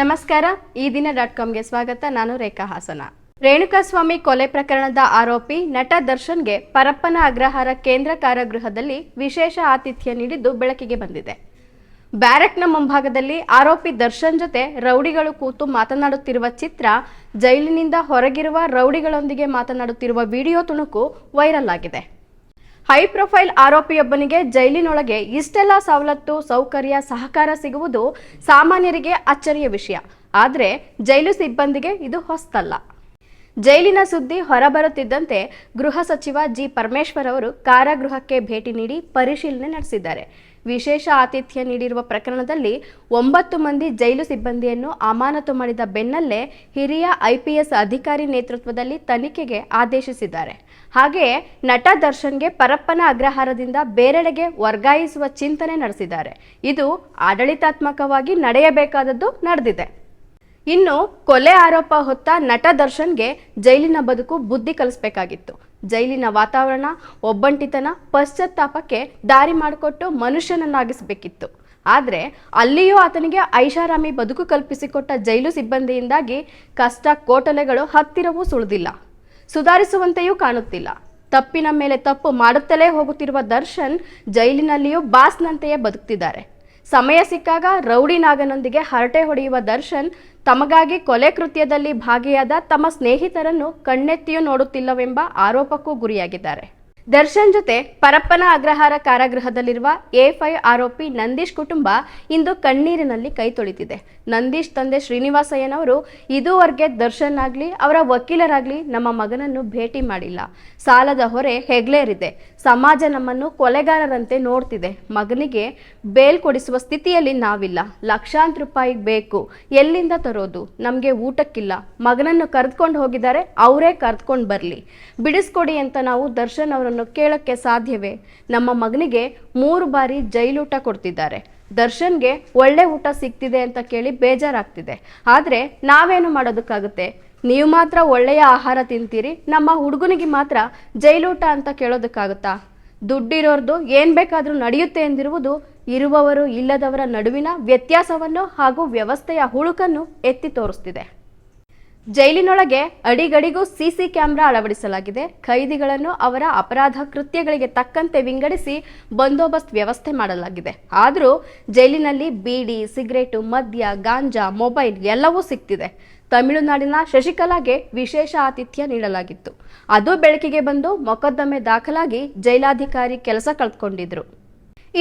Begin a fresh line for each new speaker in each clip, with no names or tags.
ನಮಸ್ಕಾರ, ಈ ದಿನ ಡಾಟ್ ಕಾಮ್ಗೆ ಸ್ವಾಗತ. ನಾನು ರೇಖಾ ಹಾಸನ. ರೇಣುಕಾಸ್ವಾಮಿ ಕೊಲೆ ಪ್ರಕರಣದ ಆರೋಪಿ ನಟ ದರ್ಶನ್ಗೆ ಪರಪ್ಪನ ಅಗ್ರಹಾರ ಕೇಂದ್ರ ಕಾರಾಗೃಹದಲ್ಲಿ ವಿಶೇಷ ಆತಿಥ್ಯ ನೀಡಿದ್ದು ಬೆಳಕಿಗೆ ಬಂದಿದೆ. ಬ್ಯಾರೆಕ್ನ ಮುಂಭಾಗದಲ್ಲಿ ಆರೋಪಿ ದರ್ಶನ್ ಜೊತೆ ರೌಡಿಗಳು ಕೂತು ಮಾತನಾಡುತ್ತಿರುವ ಚಿತ್ರ, ಜೈಲಿನಿಂದ ಹೊರಗಿರುವ ರೌಡಿಗಳೊಂದಿಗೆ ಮಾತನಾಡುತ್ತಿರುವ ವಿಡಿಯೋ ತುಣುಕು ವೈರಲ್ ಆಗಿದೆ. ಹೈ ಪ್ರೊಫೈಲ್ ಆರೋಪಿಯೊಬ್ಬನಿಗೆ ಜೈಲಿನೊಳಗೆ ಇಷ್ಟೆಲ್ಲ ಸವಲತ್ತು, ಸೌಕರ್ಯ, ಸಹಕಾರ ಸಿಗುವುದು ಸಾಮಾನ್ಯರಿಗೆ ಅಚ್ಚರಿಯ ವಿಷಯ. ಆದರೆ ಜೈಲು ಸಿಬ್ಬಂದಿಗೆ ಇದು ಹೊಸ್ತಲ್ಲ. ಜೈಲಿನ ಸುದ್ದಿ ಹೊರಬರುತ್ತಿದ್ದಂತೆ ಗೃಹ ಸಚಿವ ಜಿ ಪರಮೇಶ್ವರ್ ಅವರು ಕಾರಾಗೃಹಕ್ಕೆ ಭೇಟಿ ನೀಡಿ ಪರಿಶೀಲನೆ ನಡೆಸಿದ್ದಾರೆ. ವಿಶೇಷ ಆತಿಥ್ಯ ನೀಡಿರುವ ಪ್ರಕರಣದಲ್ಲಿ ಒಂಬತ್ತು ಮಂದಿ ಜೈಲು ಸಿಬ್ಬಂದಿಯನ್ನು ಅಮಾನತು ಮಾಡಿದ ಬೆನ್ನಲ್ಲೇ ಹಿರಿಯ ಐಪಿಎಸ್ ಅಧಿಕಾರಿ ನೇತೃತ್ವದಲ್ಲಿ ತನಿಖೆಗೆ ಆದೇಶಿಸಿದ್ದಾರೆ. ಹಾಗೆಯೇ ನಟ ದರ್ಶನ್ಗೆ ಪರಪ್ಪನ ಅಗ್ರಹಾರದಿಂದ ಬೇರೆಡೆಗೆ ವರ್ಗಾಯಿಸುವ ಚಿಂತನೆ ನಡೆಸಿದ್ದಾರೆ. ಇದು ಆಡಳಿತಾತ್ಮಕವಾಗಿ ನಡೆಯಬೇಕಾದದ್ದು ನಡೆದಿದೆ. ಇನ್ನು ಕೊಲೆ ಆರೋಪ ಹೊತ್ತ ನಟ ದರ್ಶನ್ಗೆ ಜೈಲಿನ ಬದುಕು ಬುದ್ಧಿ ಕಲಿಸ್ಬೇಕಾಗಿತ್ತು. ಜೈಲಿನ ವಾತಾವರಣ, ಒಬ್ಬಂಟಿತನ ಪಶ್ಚಾತ್ತಾಪಕ್ಕೆ ದಾರಿ ಮಾಡಿಕೊಟ್ಟು ಮನುಷ್ಯನನ್ನಾಗಿಸಬೇಕಿತ್ತು. ಆದರೆ ಅಲ್ಲಿಯೂ ಆತನಿಗೆ ಐಷಾರಾಮಿ ಬದುಕು ಕಲ್ಪಿಸಿಕೊಟ್ಟ ಜೈಲು ಸಿಬ್ಬಂದಿಯಿಂದಾಗಿ ಕಷ್ಟ, ಕೋಟಲೆಗಳು ಹತ್ತಿರವೂ ಸುಳಿದಿಲ್ಲ. ಸುಧಾರಿಸುವಂತೆಯೂ ಕಾಣುತ್ತಿಲ್ಲ. ತಪ್ಪಿನ ಮೇಲೆ ತಪ್ಪು ಮಾಡುತ್ತಲೇ ಹೋಗುತ್ತಿರುವ ದರ್ಶನ್ ಜೈಲಿನಲ್ಲಿಯೂ ಬಾಸ್ನಂತೆಯೇ ಬದುಕ್ತಿದ್ದಾರೆ. ಸಮಯ ಸಿಕ್ಕಾಗ ರೌಡಿ ನಾಗನೊಂದಿಗೆ ಹರಟೆ ಹೊಡೆಯುವ ದರ್ಶನ್ ತಮಗಾಗಿ ಕೊಲೆ ಕೃತ್ಯದಲ್ಲಿ ಭಾಗಿಯಾದ ತಮ್ಮ ಸ್ನೇಹಿತರನ್ನು ಕಣ್ಣೆತ್ತಿಯೂ ನೋಡುತ್ತಿಲ್ಲವೆಂಬ ಆರೋಪಕ್ಕೂ ಗುರಿಯಾಗಿದ್ದಾರೆ. ದರ್ಶನ್ ಜೊತೆ ಪರಪ್ಪನ ಅಗ್ರಹಾರ ಕಾರಾಗೃಹದಲ್ಲಿರುವ ಎ ಫೈವ್ ಆರೋಪಿ ನಂದೀಶ್ ಕುಟುಂಬ ಇಂದು ಕಣ್ಣೀರಿನಲ್ಲಿ ಕೈ ತೊಳಿತಿದೆ. ನಂದೀಶ್ ತಂದೆ ಶ್ರೀನಿವಾಸಯ್ಯನವರು ಇದುವರೆಗೆ ದರ್ಶನ್ ಆಗ್ಲಿ, ಅವರ ವಕೀಲರಾಗ್ಲಿ ನಮ್ಮ ಮಗನನ್ನು ಭೇಟಿ ಮಾಡಿಲ್ಲ. ಸಾಲದ ಹೊರೆ ಹೆಗ್ಲೇರಿದೆ. ಸಮಾಜ ನಮ್ಮನ್ನು ಕೊಲೆಗಾರರಂತೆ ನೋಡ್ತಿದೆ. ಮಗನಿಗೆ ಬೇಲ್ ಕೊಡಿಸುವ ಸ್ಥಿತಿಯಲ್ಲಿ ನಾವಿಲ್ಲ. ಲಕ್ಷಾಂತರ ರೂಪಾಯಿ ಬೇಕು. ಎಲ್ಲಿಂದ ತರೋದು? ನಮಗೆ ಊಟಕ್ಕಿಲ್ಲ. ಮಗನನ್ನು ಕರೆದುಕೊಂಡು ಹೋಗಿದ್ದಾರೆ, ಅವರೇ ಕರೆದುಕೊಂಡು ಬರಲಿ. ಬಿಡಿಸ್ಕೊಡಿ ಅಂತ ನಾವು ದರ್ಶನ್ ಅವರನ್ನು ಕೇಳಕ್ಕೆ ಸಾಧ್ಯವೇ? ನಮ್ಮ ಮಗನಿಗೆ ಮೂರು ಬಾರಿ ಜೈಲೂಟ ಕೊಡ್ತಿದ್ದಾರೆ. ದರ್ಶನ್ಗೆ ಒಳ್ಳೆ ಊಟ ಸಿಗ್ತಿದೆ ಅಂತ ಕೇಳಿ ಬೇಜಾರಾಗ್ತಿದೆ. ಆದರೆ ನಾವೇನು ಮಾಡೋದಕ್ಕಾಗುತ್ತೆ? ನೀವು ಮಾತ್ರ ಒಳ್ಳೆಯ ಆಹಾರ ತಿಂತೀರಿ, ನಮ್ಮ ಹುಡುಗನಿಗೆ ಮಾತ್ರ ಜೈಲೂಟ ಅಂತ ಕೇಳೋದಕ್ಕಾಗುತ್ತಾ? ದುಡ್ಡಿರೋರ್ದು ಏನ್ ಬೇಕಾದರೂ ನಡೆಯುತ್ತೆ ಎಂದಿರುವುದು ಇರುವವರು ಇಲ್ಲದವರ ನಡುವಿನ ವ್ಯತ್ಯಾಸವನ್ನು ಹಾಗೂ ವ್ಯವಸ್ಥೆಯ ಹುಳುಕನ್ನು ಎತ್ತಿ ತೋರಿಸ್ತಿದೆ. ಜೈಲಿನೊಳಗೆ ಅಡಿಗಡಿಗೂ ಸಿಸಿ ಕ್ಯಾಮೆರಾ ಅಳವಡಿಸಲಾಗಿದೆ. ಖೈದಿಗಳನ್ನು ಅವರ ಅಪರಾಧ ಕೃತ್ಯಗಳಿಗೆ ತಕ್ಕಂತೆ ವಿಂಗಡಿಸಿ ಬಂದೋಬಸ್ತ್ ವ್ಯವಸ್ಥೆ ಮಾಡಲಾಗಿದೆ. ಆದರೂ ಜೈಲಿನಲ್ಲಿ ಬೀಡಿ, ಸಿಗರೇಟು, ಮದ್ಯ, ಗಾಂಜಾ, ಮೊಬೈಲ್ ಎಲ್ಲವೂ ಸಿಗ್ತಿದೆ ತಮಿಳುನಾಡಿನ ಶಶಿಕಲಾಗೆ ವಿಶೇಷ ಆತಿಥ್ಯ ನೀಡಲಾಗಿತ್ತು. ಅದು ಬೆಳಕಿಗೆ ಬಂದು ಮೊಕದ್ದಮೆ ದಾಖಲಾಗಿ ಜೈಲಾಧಿಕಾರಿ ಕೆಲಸ ಕಳ್ಕೊಂಡಿದ್ರು.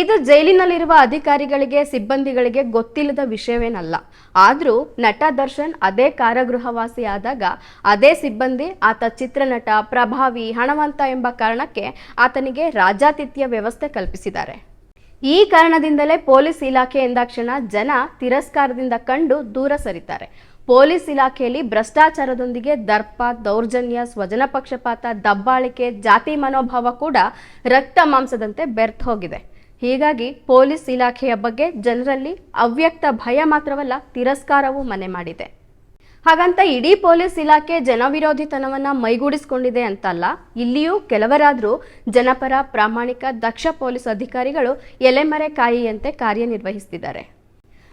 ಇದು ಜೈಲಿನಲ್ಲಿರುವ ಅಧಿಕಾರಿಗಳಿಗೆ, ಸಿಬ್ಬಂದಿಗಳಿಗೆ ಗೊತ್ತಿಲ್ಲದ ವಿಷಯವೇನಲ್ಲ. ಆದರೂ ನಟ ದರ್ಶನ್ ಅದೇ ಕಾರಾಗೃಹವಾಸಿ ಆದಾಗ ಅದೇ ಸಿಬ್ಬಂದಿ, ಆತ ಚಿತ್ರನಟ, ಪ್ರಭಾವಿ, ಹಣವಂತ ಎಂಬ ಕಾರಣಕ್ಕೆ ಆತನಿಗೆ ರಾಜಾತಿಥ್ಯ ವ್ಯವಸ್ಥೆ ಕಲ್ಪಿಸಿದ್ದಾರೆ. ಈ ಕಾರಣದಿಂದಲೇ ಪೊಲೀಸ್ ಇಲಾಖೆ ಎಂದಾಕ್ಷಣ ಜನ ತಿರಸ್ಕಾರದಿಂದ ಕಂಡು ದೂರ ಸರಿತಾರೆ. ಪೊಲೀಸ್ ಇಲಾಖೆಯಲ್ಲಿ ಭ್ರಷ್ಟಾಚಾರದೊಂದಿಗೆ ದರ್ಪ, ದೌರ್ಜನ್ಯ ಸ್ವಜನ ಪಕ್ಷಪಾತ ದಬ್ಬಾಳಿಕೆ, ಜಾತಿ ಮನೋಭಾವ ಕೂಡ ರಕ್ತ ಮಾಂಸದಂತೆ ಬೆರ್ತ್ ಹೋಗಿದೆ. ಹೀಗಾಗಿ ಪೊಲೀಸ್ ಇಲಾಖೆಯ ಬಗ್ಗೆ ಜನರಲ್ಲಿ ಅವ್ಯಕ್ತ ಭಯ ಮಾತ್ರವಲ್ಲ ತಿರಸ್ಕಾರವೂ ಮನೆ ಮಾಡಿದೆ. ಹಾಗಂತ ಇಡೀ ಪೊಲೀಸ್ ಇಲಾಖೆ ಜನವಿರೋಧಿತನವನ್ನ ಮೈಗೂಡಿಸಿಕೊಂಡಿದೆ ಅಂತಲ್ಲ, ಇಲ್ಲಿಯೂ ಕೆಲವರಾದರೂ ಜನಪರ ಪ್ರಾಮಾಣಿಕ ದಕ್ಷ ಪೊಲೀಸ್ ಅಧಿಕಾರಿಗಳು ಎಲೆಮರೆ ಕಾಯಿಯಂತೆ ಕಾರ್ಯನಿರ್ವಹಿಸುತ್ತಿದ್ದಾರೆ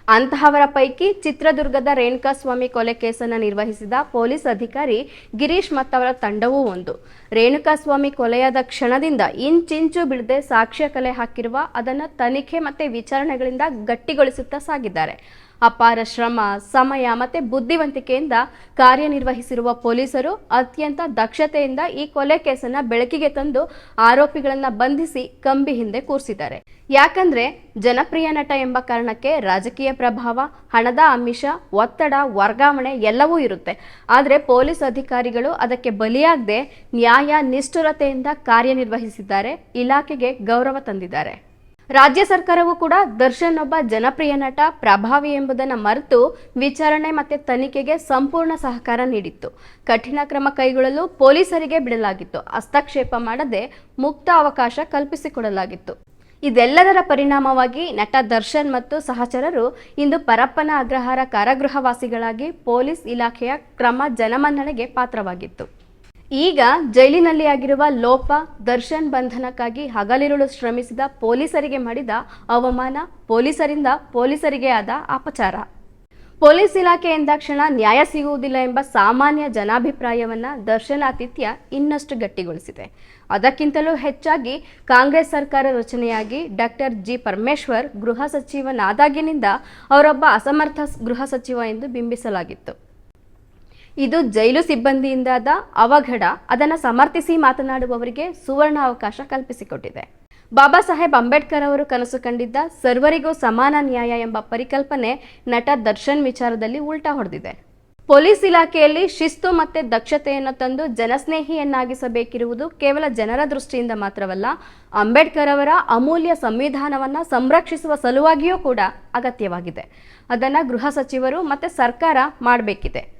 ಅಂತಹವರ ಪೈಕಿ ಚಿತ್ರದುರ್ಗದ ರೇಣುಕಾಸ್ವಾಮಿ ಕೊಲೆ ಕೇಸನ್ನು ನಿರ್ವಹಿಸಿದ ಪೊಲೀಸ್ ಅಧಿಕಾರಿ ಗಿರೀಶ್ ಮತ್ತವರ ತಂಡವೂ ಒಂದು. ರೇಣುಕಾಸ್ವಾಮಿ ಕೊಲೆಯಾದ ಕ್ಷಣದಿಂದ ಇಂಚಿಂಚು ಬಿಡದೆ ಸಾಕ್ಷ್ಯ ಕಲೆ ಹಾಕಿರುವ ಅದನ್ನು ತನಿಖೆ ಮತ್ತೆ ವಿಚಾರಣೆಗಳಿಂದ ಗಟ್ಟಿಗೊಳಿಸುತ್ತಾ ಸಾಗಿದ್ದಾರೆ. ಅಪಾರ ಶ್ರಮ, ಸಮಯ ಮತ್ತೆ ಬುದ್ಧಿವಂತಿಕೆಯಿಂದ ಕಾರ್ಯನಿರ್ವಹಿಸಿರುವ ಪೊಲೀಸರು ಅತ್ಯಂತ ದಕ್ಷತೆಯಿಂದ ಈ ಕೊಲೆ ಕೇಸನ್ನ ಬೆಳಕಿಗೆ ತಂದು ಆರೋಪಿಗಳನ್ನ ಬಂಧಿಸಿ ಕಂಬಿ ಹಿಂದೆ ಕೂರಿಸಿದ್ದಾರೆ. ಯಾಕಂದ್ರೆ ಜನಪ್ರಿಯ ನಟ ಎಂಬ ಕಾರಣಕ್ಕೆ ರಾಜಕೀಯ ಪ್ರಭಾವ, ಹಣದ ಅಮಿಷ ಒತ್ತಡ, ವರ್ಗಾವಣೆ ಎಲ್ಲವೂ ಇರುತ್ತೆ. ಆದರೆ ಪೊಲೀಸ್ ಅಧಿಕಾರಿಗಳು ಅದಕ್ಕೆ ಬಲಿಯಾಗದೆ ನ್ಯಾಯ ನಿಷ್ಠುರತೆಯಿಂದ ಕಾರ್ಯನಿರ್ವಹಿಸಿದ್ದಾರೆ, ಇಲಾಖೆಗೆ ಗೌರವ ತಂದಿದ್ದಾರೆ. ರಾಜ್ಯ ಸರ್ಕಾರವೂ ಕೂಡ ದರ್ಶನ್ ಒಬ್ಬ ಜನಪ್ರಿಯ ನಟ ಪ್ರಭಾವಿ ಎಂಬುದನ್ನು ಮರೆತು ವಿಚಾರಣೆ ಮತ್ತೆ ತನಿಖೆಗೆ ಸಂಪೂರ್ಣ ಸಹಕಾರ ನೀಡಿತ್ತು. ಕಠಿಣ ಕ್ರಮ ಕೈಗೊಳ್ಳಲು ಪೊಲೀಸರಿಗೆ ಬಿಡಲಾಗಿತ್ತು. ಹಸ್ತಕ್ಷೇಪ ಮಾಡದೆ ಮುಕ್ತ ಅವಕಾಶ ಕಲ್ಪಿಸಿಕೊಡಲಾಗಿತ್ತು. ಇದೆಲ್ಲದರ ಪರಿಣಾಮವಾಗಿ ನಟ ದರ್ಶನ್ ಮತ್ತು ಸಹಚರರು ಇಂದು ಪರಪ್ಪನ ಅಗ್ರಹಾರ ಕಾರಾಗೃಹವಾಸಿಗಳಾಗಿ ಪೊಲೀಸ್ ಇಲಾಖೆಯ ಕ್ರಮ ಜನಮನ್ನಣೆಗೆ ಪಾತ್ರವಾಗಿತ್ತು. ಈಗ ಜೈಲಿನಲ್ಲಿ ಆಗಿರುವ ಲೋಪ, ದರ್ಶನ್ ಬಂಧನಕ್ಕಾಗಿ ಹಗಲಿರುಳು ಶ್ರಮಿಸಿದ ಪೊಲೀಸರಿಗೆ ಮಾಡಿದ ಅವಮಾನ ಪೊಲೀಸರಿಂದ ಪೊಲೀಸರಿಗೆ ಆದ ಅಪಚಾರ. ಪೊಲೀಸ್ ಇಲಾಖೆ ಎಂದಾಕ್ಷಣ ನ್ಯಾಯ ಸಿಗುವುದಿಲ್ಲ ಎಂಬ ಸಾಮಾನ್ಯ ಜನಾಭಿಪ್ರಾಯವನ್ನ ದರ್ಶನ್ ಆತಿಥ್ಯ ಇನ್ನಷ್ಟು ಗಟ್ಟಿಗೊಳಿಸಿದೆ. ಅದಕ್ಕಿಂತಲೂ ಹೆಚ್ಚಾಗಿ ಕಾಂಗ್ರೆಸ್ ಸರ್ಕಾರ ರಚನೆಯಾಗಿ ಡಾಕ್ಟರ್ ಜಿ ಪರಮೇಶ್ವರ್ ಗೃಹ ಸಚಿವನಾದಾಗಿನಿಂದ ಅವರೊಬ್ಬ ಅಸಮರ್ಥ ಗೃಹ ಸಚಿವ ಎಂದು ಬಿಂಬಿಸಲಾಗಿತ್ತು. ಇದು ಜೈಲು ಸಿಬ್ಬಂದಿಯಿಂದಾದ ಅವಘಡ. ಅದನ್ನು ಸಮರ್ಥಿಸಿ ಮಾತನಾಡುವವರಿಗೆ ಸುವರ್ಣ ಅವಕಾಶ ಕಲ್ಪಿಸಿಕೊಟ್ಟಿದೆ. ಬಾಬಾ ಸಾಹೇಬ್ ಅಂಬೇಡ್ಕರ್ ಅವರು ಕನಸು ಕಂಡಿದ್ದ ಸರ್ವರಿಗೂ ಸಮಾನ ನ್ಯಾಯ ಎಂಬ ಪರಿಕಲ್ಪನೆ ನಟ ದರ್ಶನ್ ವಿಚಾರದಲ್ಲಿ ಉಲ್ಟಾ ಹೊಡೆದಿದೆ. ಪೊಲೀಸ್ ಇಲಾಖೆಯಲ್ಲಿ ಶಿಸ್ತು ಮತ್ತೆ ದಕ್ಷತೆಯನ್ನು ತಂದು ಜನಸ್ನೇಹಿಯನ್ನಾಗಿಸಬೇಕಿರುವುದು ಕೇವಲ ಜನರ ದೃಷ್ಟಿಯಿಂದ ಮಾತ್ರವಲ್ಲ, ಅಂಬೇಡ್ಕರ್ ಅವರ ಅಮೂಲ್ಯ ಸಂವಿಧಾನವನ್ನ ಸಂರಕ್ಷಿಸುವ ಸಲುವಾಗಿಯೂ ಕೂಡ ಅಗತ್ಯವಾಗಿದೆ. ಅದನ್ನು ಗೃಹ ಸಚಿವರು ಮತ್ತೆ ಸರ್ಕಾರ ಮಾಡಬೇಕಿದೆ.